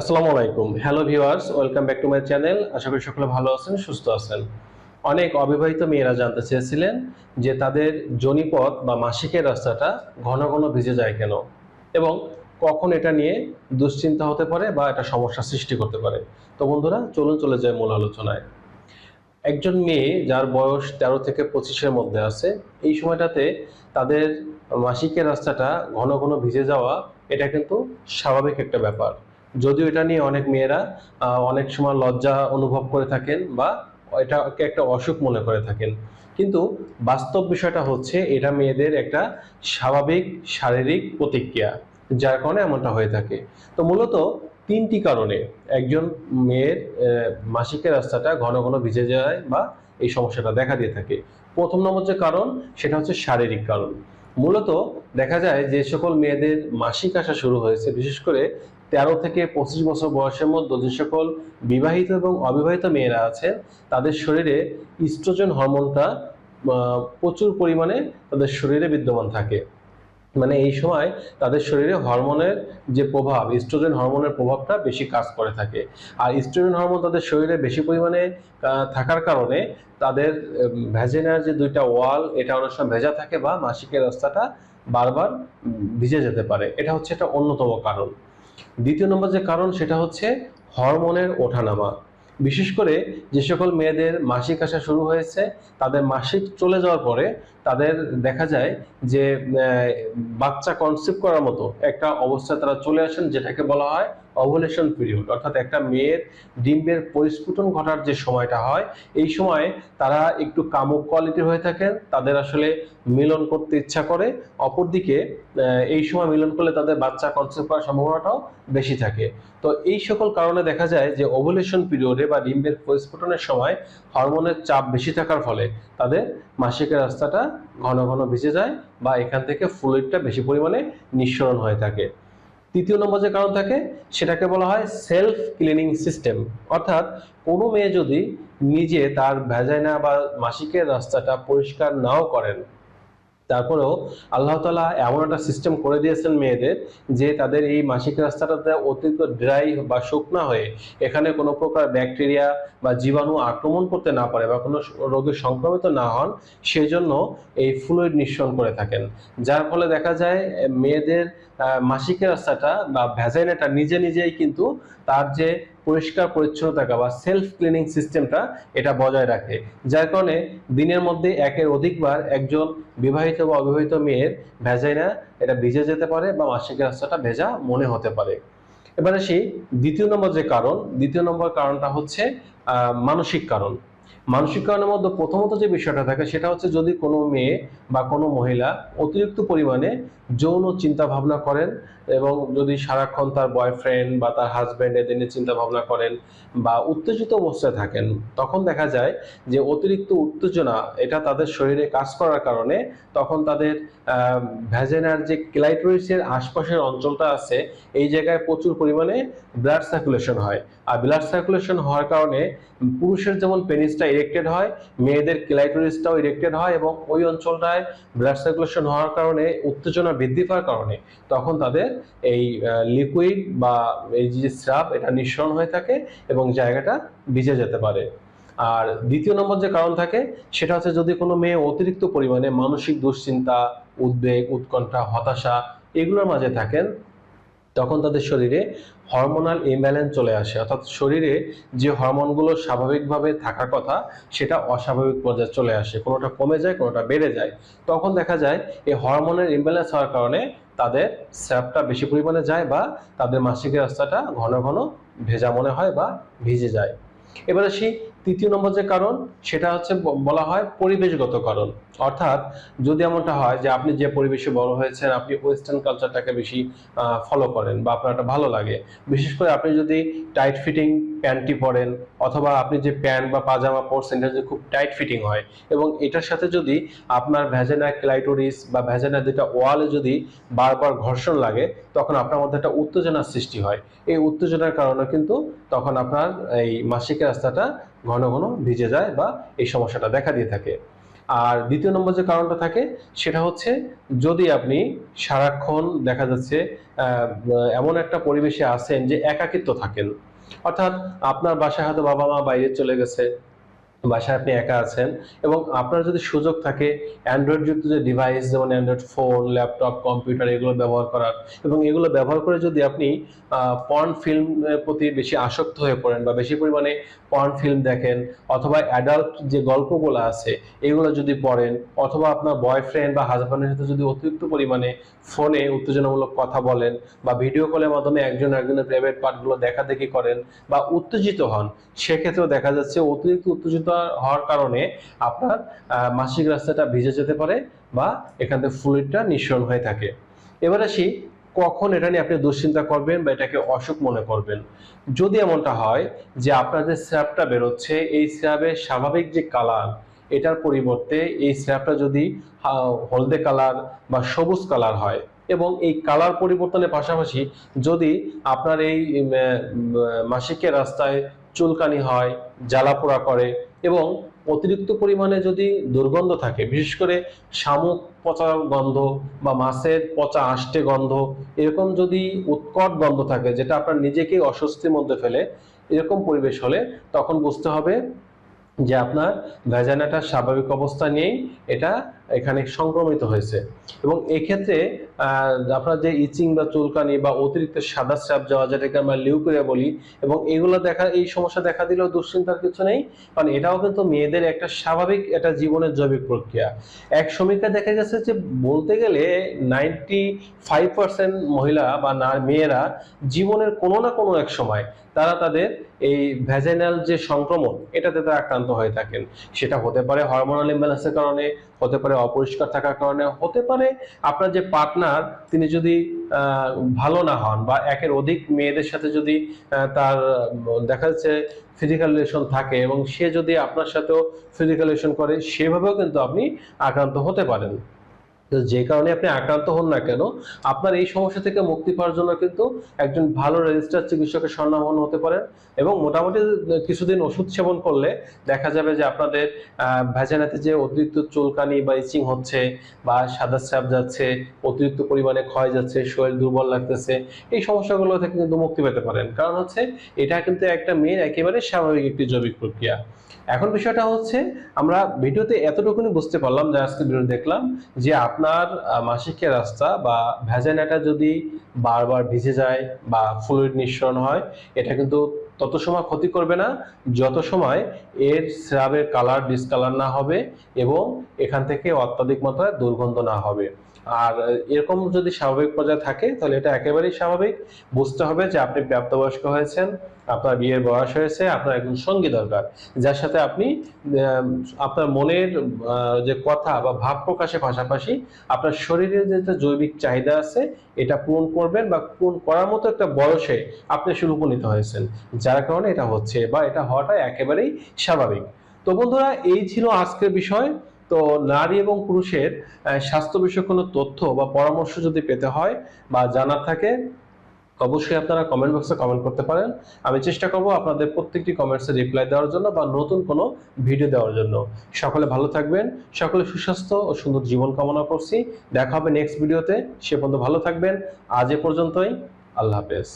আসসালামু আলাইকুম। Hello viewers welcome back to my channel আশা করি সকলে ভালো আছেন, সুস্থ আছেন। অনেক অবিবাহিত মেয়েরা জানতে চেয়েছিলেন যে তাদের জনিপথ বা মাসিকের রাস্তাটা ঘন ঘন ভিজে যায় কেন এবং কখন এটা নিয়ে দুশ্চিন্তা হতে পারে বা এটা সমস্যা সৃষ্টি করতে পারে। তো বন্ধুরা, চলুন চলে যায় মূল আলোচনায়। একজন মেয়ে যার বয়স তেরো থেকে পঁচিশের মধ্যে আছে, এই সময়টাতে তাদের মাসিকের রাস্তাটা ঘন ঘন ভিজে যাওয়া, এটা কিন্তু স্বাভাবিক একটা ব্যাপার। যদিও এটা নিয়ে অনেক মেয়েরা অনেক সময় লজ্জা অনুভব করে থাকেন বা এটাকে একটা অসুখ মনে করে থাকেন। কিন্তু বাস্তব বিষয়টা হচ্ছে এটা মেয়েদের একটা স্বাভাবিক শারীরিক প্রতিক্রিয়া, যার কারণে এমনটা হয়ে থাকে। তো মূলত তিনটি কারণে একজন মেয়ের মাসিকের রাস্তাটা ঘন ঘন ভিজে যায় বা এই সমস্যাটা দেখা দিয়ে থাকে। প্রথম নম্বর যে কারণ, সেটা হচ্ছে শারীরিক কারণ। মূলত দেখা যায় যে সকল মেয়েদের মাসিক আসা শুরু হয়েছে, বিশেষ করে তেরো থেকে পঁচিশ বছর বয়সের মধ্যে যে সকল বিবাহিত এবং অবিবাহিত মেয়েরা আছেন তাদের শরীরে ইস্ট্রোজেন হরমোনটা প্রচুর পরিমাণে তাদের শরীরে বিদ্যমান থাকে। মানে এই সময় তাদের শরীরে হরমোনের যে প্রভাব ইস্ট্রোজেন হরমোনের প্রভাবটা বেশি কাজ করে থাকে। আর ইস্ট্রোজেন হরমোন তাদের শরীরে বেশি পরিমাণে থাকার কারণে তাদের ভ্যাজিনার যে দুইটা ওয়াল এটা অনেক সময় ভেজা থাকে বা মাসিকের রাস্তাটা বারবার ভিজে যেতে পারে। এটা হচ্ছে একটা অন্যতম কারণ। দ্বিতীয় নম্বর যে কারণ সেটা হচ্ছে হরমোনের ওঠানামা। বিশেষ করে যে সকল মেয়েদের মাসিক আসা শুরু হয়েছে, তাদের মাসিক চলে যাওয়ার পরে তাদের দেখা যায় যে বাচ্চা কনসেপ্ট করার মতো একটা অবস্থায় তারা চলে আসেন, যেটাকে বলা হয় অভুলেশন পিরিয়ড অর্থাৎ একটা মেয়ের ডিম্বের পরিস্ফুটন ঘটার যে সময়টা হয়, এই সময়ে তারা একটু কামুক কোয়ালিটির হয়ে থাকেন, তাদের আসলে মিলন করতে ইচ্ছা করে, অপরদিকে এই সময় মিলন করলে তাদের বাচ্চা কনসেপ্ট করার সম্ভাবনাটাও বেশি থাকে। তো এই সকল কারণে দেখা যায় যে ওভুলেশন পিরিয়ডে বা ডিম্বের পরিস্ফুটনের সময় হরমোনের চাপ বেশি থাকার ফলে তাদের মাসিকের রাস্তাটা ঘন ঘন ভিজে যায় বা এখান থেকে ফ্লুইডটা বেশি পরিমাণে নিঃসরণ হয়ে থাকে। তৃতীয় নম্বর যে কারণ থাকে, সেটাকে বলা হয় সেলফ ক্লিনিং সিস্টেম অর্থাৎ কোনো মেয়ে যদি নিজে তার ভ্যাজাইনা বা মাসিকের রাস্তাটা পরিষ্কার নাও করেন তারপরেও আল্লাহ তালা এমন একটা সিস্টেম করে দিয়েছেন মেয়েদের যে তাদের এই মাসিক রাস্তাটাতে অতিরিক্ত ড্রাই বা শুকনা হয়ে এখানে কোনো প্রকার ব্যাকটেরিয়া বা জীবাণু আক্রমণ করতে না পারে বা কোনো রোগে সংক্রমিত না হন সেজন্য এই ফ্লুইড নিঃসরণ করে থাকেন। যার ফলে দেখা যায় মেয়েদের আহ, মাসিকের রাস্তাটা বা ভ্যাজাইনাটা নিজে নিজেই কিন্তু তার যে পরিষ্কার পরিচ্ছন্ন থাকা বা সেলফ ক্লিনিং সিস্টেমটা এটা বজায় রাখে। যার কারণে দিনের মধ্যে একের অধিকবার একজন বিবাহিত বা অবিবাহিত মেয়ের ভেজাইনা এটা ভিজে যেতে পারে বা মাসিকের রাস্তাটা ভেজা মনে হতে পারে। এবার আসি দ্বিতীয় নম্বর যে কারণ, দ্বিতীয় নম্বর কারণটা হচ্ছে মানসিক কারণ। মানসিক কারণের মধ্যে প্রথমত যে বিষয়টা থাকে সেটা হচ্ছে যদি কোনো মেয়ে বা কোনো মহিলা অতিরিক্ত পরিমাণে যৌন চিন্তা ভাবনা করেন এবং যদি সারাক্ষণ তার বয়ফ্রেন্ড বা তার হাজব্যান্ড এদের নিয়ে চিন্তা ভাবনা করেন বা উত্তেজিত অবস্থায় থাকেন, তখন দেখা যায় যে অতিরিক্ত উত্তেজনা এটা তাদের শরীরে কাজ করার কারণে তখন তাদের ভ্যাজেনার যে ক্লাইটোরিসের আশপাশের অঞ্চলটা আছে, এই জায়গায় প্রচুর পরিমাণে ব্লাড সার্কুলেশন হয়। আর ব্লাড সার্কুলেশন হওয়ার কারণে পুরুষের যেমন পেনিসটা ইরেক্টেড হয়, মেয়েদের ক্লাইটোরিসটাও ইরেক্টেড হয় এবং ওই অঞ্চলটায় ব্লাড সার্কুলেশন হওয়ার কারণে উত্তেজনা বৃদ্ধি পাওয়ার কারণে তখন তাদের এই লিকুইড বা এই যে স্রাব, এটা নিঃসরণ হয়ে থাকে এবং জায়গাটা ভিজে যেতে পারে। আর দ্বিতীয় নম্বর যে কারণ থাকে, সেটা হচ্ছে যদি কোনো মেয়ে অতিরিক্ত পরিমাণে মানসিক দুশ্চিন্তা, উদ্বেগ, উৎকণ্ঠা, হতাশা এগুলোর মাঝে থাকেন তখন তাদের শরীরে হরমোনাল ইমব্যালেন্স চলে আসে। অর্থাৎ শরীরে যে হরমোনগুলো স্বাভাবিকভাবে থাকার কথা, সেটা অস্বাভাবিক পর্যায়ে চলে আসে। কোনোটা কমে যায়, কোনোটা বেড়ে যায়। তখন দেখা যায়, এই হরমোনের ইমব্যালেন্স হওয়ার কারণে তাদের স্যাপটা বেশি পরিমাণে যায় বা তাদের মাসিকের রাস্তাটা ঘন ঘন ভেজা মনে হয় বা ভিজে যায়। এবার আসি তৃতীয় নম্বর যে কারণ, সেটা হচ্ছে বলা হয় পরিবেশগত কারণ। অর্থাৎ যদি এমনটা হয় যে আপনি যে পরিবেশে বড় হয়েছেন, আপনি ওয়েস্টার্ন কালচারটাকে বেশি ফলো করেন বা আপনার এটা ভালো লাগে। বিশেষ করে আপনি যদি টাইট ফিটিং প্যান্টটি পরেন, অথবা আপনি যে প্যান্ট বা পাজামা পরছেন, এটা যদি খুব টাইট ফিটিং হয়, এবং এটার সাথে যদি আপনার ভ্যাজেনা ক্লাইটোরিস বা ভ্যাজেনা দুটা ওয়ালে যদি বারবার ঘর্ষণ লাগে, তখন আপনার মধ্যে একটা উত্তেজনার সৃষ্টি হয়। এই উত্তেজনার কারণে কিন্তু তখন আপনার এই মাসিকের রাস্তাটা ঘন ঘন ভিজে যায় বা এই সমস্যাটা দেখা দিয়ে থাকে। আর দ্বিতীয় নম্বর যে কারণটা থাকে, সেটা হচ্ছে যদি আপনি সারাক্ষণ দেখা যাচ্ছে এমন একটা পরিবেশে আছেন যে একাকিত্ব থাকেন, অর্থাৎ আপনার বাসায় হয়তো বাবা মা বাইরে চলে গেছে বাসায় আপনি একা আছেন এবং আপনার যদি সুযোগ থাকে অ্যান্ড্রয়েড যুক্ত যে ডিভাইস যেমন অ্যান্ড্রয়েড ফোন ল্যাপটপ কম্পিউটার এগুলো ব্যবহার করার এবং এগুলো ব্যবহার করে যদি আপনি পর্ন ফিল্মের প্রতি বেশি আসক্ত হয়ে পড়েন বা বেশি পরিমাণে পর্ন ফিল্ম দেখেন অথবা অ্যাডাল্ট যে গল্পগুলো আছে, এগুলো যদি পড়েন অথবা আপনার বয়ফ্রেন্ড বা হাজব্যান্ডের সাথে যদি অতিরিক্ত পরিমাণে ফোনে উত্তেজনামূলক কথা বলেন বা ভিডিও কলের মাধ্যমে একজন একজনের প্রাইভেট পার্টগুলো দেখা দেখি করেন বা উত্তেজিত হন, সেক্ষেত্রেও দেখা যাচ্ছে অতিরিক্ত উত্তেজিত হওয়ার কারণে আপনার মাসিক রাস্তাটা ভিজে যেতে পারে বা এখান থেকে ফ্লুইডটা নিঃসরণ হয়ে থাকে। এবার আসি, কখন এটা নিয়ে আপনি দুশ্চিন্তা করবেন বা এটাকে অসুখ মনে করবেন? যদি এমনটা হয় যে আপনার যে স্র্যাপটা বেরোচ্ছে, এই স্র্যাবের স্বাভাবিক যে কালার, এটার পরিবর্তে এই স্র্যাপটা যদি হলদে কালার বা সবুজ কালার হয় এবং এই কালার পরিবর্তনের পাশাপাশি যদি আপনার এই মাসিকের রাস্তায় চুলকানি হয়, জ্বালাপোড়া করে এবং অতিরিক্ত পরিমাণে যদি দুর্গন্ধ থাকে, বিশেষ করে শামুক পচা গন্ধ বা মাছের পচা আষ্টে গন্ধ, এরকম যদি উৎকট গন্ধ থাকে যেটা আপনার নিজেকেই অস্বস্তির মধ্যে ফেলে, এরকম পরিবেশ হলে তখন বুঝতে হবে যে আপনার ভেজানাটা স্বাভাবিক অবস্থা নিয়েই এটা এখানে সংক্রমিত হয়েছে। এবং এক্ষেত্রে আপনার যে ইচিং বা চুলকানি বা অতিরিক্ত সাদা স্রাব যাওয়া, যেটাকে আমরা লিউকোরিয়া বলি, এবং এগুলো দেখা, এই সমস্যা দেখা দিলেও দুশ্চিন্তার কিছু নেই, কারণ এটাও কিন্তু মেয়েদের একটা স্বাভাবিক একটা জীবনের জৈবিক প্রক্রিয়া। এক সমীক্ষা দেখা গেছে যে, বলতে গেলে নাইনটি ফাইভ পার্সেন্ট মহিলা বা মেয়েরা জীবনের কোনো না কোনো এক সময় তারা তাদের এই ভ্যাজাইনাল যে সংক্রমণ, এটাতে তারা আক্রান্ত হয়ে থাকেন। সেটা হতে পারে হরমোনাল ইমব্যালেন্সের কারণে, হতে পারে অপরিষ্কার থাকার কারণে হতে পারে। আপনার যে পার্টনার তিনি যদি ভালো না হন বা একের অধিক মেয়েদের সাথে যদি তার দেখা যাচ্ছে ফিজিক্যাল রিলেশন থাকে এবং সে যদি আপনার সাথেও ফিজিক্যাল রিলেশন করে, সেভাবেও কিন্তু আপনি আক্রান্ত হতে পারেন। যে কারণে আপনি আক্রান্ত হন না কেন, আপনার এই সমস্যা থেকে মুক্তি পাওয়ার জন্য কিন্তু একজন ভালো রেজিস্টার চিকিৎসকের স্বর্ণামন হতে পারেন এবং মোটামুটি কিছুদিন ওষুধ সেবন করলে দেখা যাবে যে আপনাদের ভ্যাজানাতে যে অতিরিক্ত চুলকানি বা ইচিং হচ্ছে বা সাদা স্রাব যাচ্ছে, অতিরিক্ত পরিমাণে ক্ষয় যাচ্ছে, শরীর দুর্বল লাগতেছে, এই সমস্যাগুলো থেকে কিন্তু মুক্তি পেতে পারেন। কারণ হচ্ছে এটা কিন্তু একটা মেয়ের একেবারে স্বাভাবিক একটি জৈবিক প্রক্রিয়া। এখন বিষয়টা হচ্ছে, আমরা ভিডিওতে এতটুকুনি বুঝতে পারলাম, যে আজকে ভিডিও দেখলাম, যে আপনার মাসিকের রাস্তা বা ভ্যাজানাটা যদি বারবার ভিজে যায় বা ফ্লুইড নিঃসরণ হয়, এটা কিন্তু তত সময় ক্ষতি করবে না, যত সময় এর স্রাবের কালার ডিসকালার না হবে এবং এখান থেকে অত্যাধিক মাত্রায় দুর্গন্ধ না হবে। আর এরকম যদি স্বাভাবিক পর্যায়ে থাকে, তাহলে এটা একেবারেই স্বাভাবিক। বুঝতে হবে যে আপনি প্রাপ্তবয়স্ক হয়েছেন আপনার বিয়ের বয়স হয়েছে, আপনার একজন সঙ্গী দরকার, যার সাথে আপনি আপনার মনের যে কথা বা ভাব প্রকাশের পাশাপাশি আপনার শরীরের যে জৈবিক চাহিদা আছে, এটা পূরণ করবেন বা পূরণ করার মতো একটা বয়সে আপনি শুরু উপনীত হয়েছেন, যার কারণে এটা হচ্ছে বা এটা হওয়াটা একেবারেই স্বাভাবিক। তো বন্ধুরা, এই ছিল আজকের বিষয়। তো নারী এবং পুরুষের স্বাস্থ্য বিষয়ক কোনো তথ্য বা পরামর্শ যদি পেতে হয় বা জানার থাকে অবশ্যই আপনারা কমেন্ট বক্সে কমেন্ট করতে পারেন। আমি চেষ্টা করব আপনাদের প্রত্যেকটি কমেন্টসে রিপ্লাই দেওয়ার জন্য বা নতুন কোনো ভিডিও দেওয়ার জন্য। সকলে ভালো থাকবেন, সকলে সুস্বাস্থ্য ও সুন্দর জীবন কামনা করছি। দেখা হবে নেক্সট ভিডিওতে সে পর্যন্ত ভালো থাকবেন। আজ এ পর্যন্তই। আল্লাহ হাফেজ।